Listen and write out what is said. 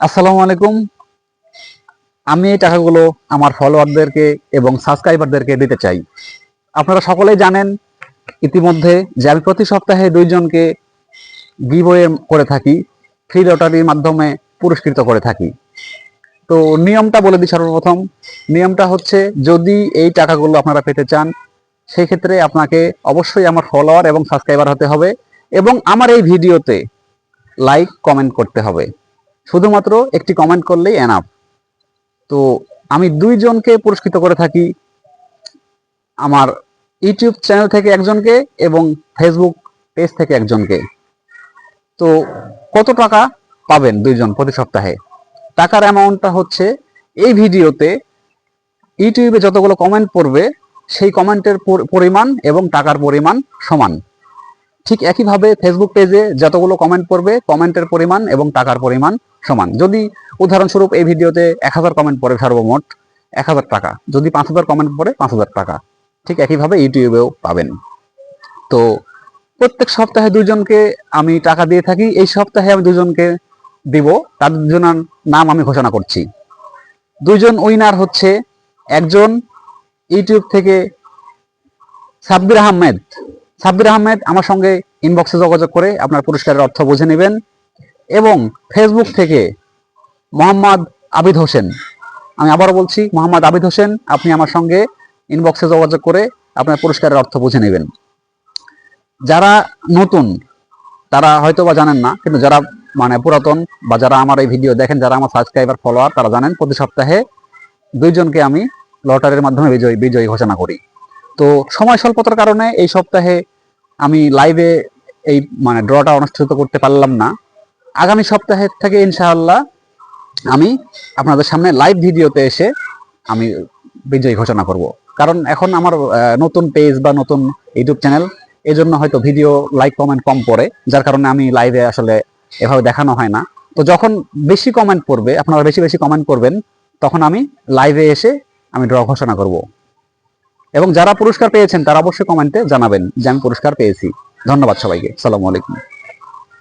আসসালামু আলাইকুম। আমি এই টাকাগুলো আমার ফলোয়ারদেরকে এবং সাবস্ক্রাইবারদেরকে দিতে চাই। আপনারা সকলেই জানেন, ইতিমধ্যে যে আমি প্রতি সপ্তাহে দুইজনকে গিবয়ে করে থাকি ফ্রি লটারির মাধ্যমে পুরস্কৃত করে থাকি। তো নিয়মটা বলে দিই সর্বপ্রথম। নিয়মটা হচ্ছে, যদি এই টাকাগুলো আপনারা পেতে চান সেই ক্ষেত্রে আপনাকে অবশ্যই আমার ফলোয়ার এবং সাবস্ক্রাইবার হতে হবে এবং আমার এই ভিডিওতে লাইক কমেন্ট করতে হবে। শুধুমাত্র একটি কমেন্ট করলেই এনাফ তো আমি দুইজনকে পুরস্কৃত করে থাকি আমার ইউটিউব চ্যানেল থেকে একজনকে এবং ফেসবুক পেজ থেকে একজনকে। তো কত টাকা পাবেন দুইজন প্রতি সপ্তাহে? টাকার অ্যামাউন্টটা হচ্ছে এই ভিডিওতে ইউটিউবে যতগুলো কমেন্ট পড়বে, সেই কমেন্টের পরিমাণ এবং টাকার পরিমাণ সমান। ঠিক একইভাবে ফেসবুক পেজে যতগুলো কমেন্ট পড়বে কমেন্টের পরিমাণ এবং টাকার পরিমাণ সমান। যদি উদাহরণস্বরূপ এই ভিডিওতে এক হাজার কমেন্ট পড়ে সর্বমোট এক হাজার টাকা, যদি পাঁচ হাজার কমেন্ট পড়ে পাঁচ হাজার টাকা, ঠিক একইভাবে ইউটিউবেও পাবেন। তো প্রত্যেক সপ্তাহে দুজনকে আমি টাকা দিয়ে থাকি, এই সপ্তাহে আমি দুজনকে দিব তার দুজনের নাম আমি ঘোষণা করছি। দুজন উইনার হচ্ছে একজন ইউটিউব থেকে সাব্বির আহমেদ। সাব্বির আহমেদ আমার সঙ্গে ইনবক্সে যোগাযোগ করে আপনার পুরস্কারের অর্থ বুঝে নেবেন এবং ফেসবুক থেকে মোহাম্মদ আবিদ হোসেন। আমি আবার বলছি, মোহাম্মদ আবিদ হোসেন, আপনি আমার সঙ্গে ইনবক্সে যোগাযোগ করে আপনার পুরস্কারের অর্থ বুঝে নেবেন। যারা নতুন, তারা হয়তো বা জানেন না, কিন্তু যারা মানে পুরাতন বা যারা আমার এই ভিডিও দেখেন, যারা আমার সাবস্ক্রাইবার ফলোয়ার তারা জানেন, প্রতি সপ্তাহে দুইজনকে আমি লটারির মাধ্যমে বিজয়ী বিজয়ী ঘোষণা করি। তো সময় স্বল্পতার কারণে এই সপ্তাহে আমি লাইভে এই মানে ড্রটা অনুষ্ঠিত করতে পারলাম না। আগামী সপ্তাহে থেকে ইনশাআল্লাহ আমি আপনাদের সামনে লাইভ ভিডিওতে এসে আমি বিজয়ী ঘোষণা করব। কারণ এখন আমার নতুন পেজ বা নতুন ইউটিউব চ্যানেল এই জন্য হয়তো ভিডিও লাইক কমেন্ট কম পড়ে, যার কারণে আমি লাইভে আসলে এভাবে দেখানো হয় না। তো যখন বেশি কমেন্ট পড়বে, আপনারা বেশি বেশি কমেন্ট করবেন, তখন আমি লাইভে এসে আমি ড্র ঘোষণা করব। এবং যারা পুরস্কার পেয়েছেন তারা অবশ্যই কমেন্টে জানাবেন যে আমি পুরস্কার পেয়েছি। ধন্যবাদ সবাইকে। সালামু আলাইকুম।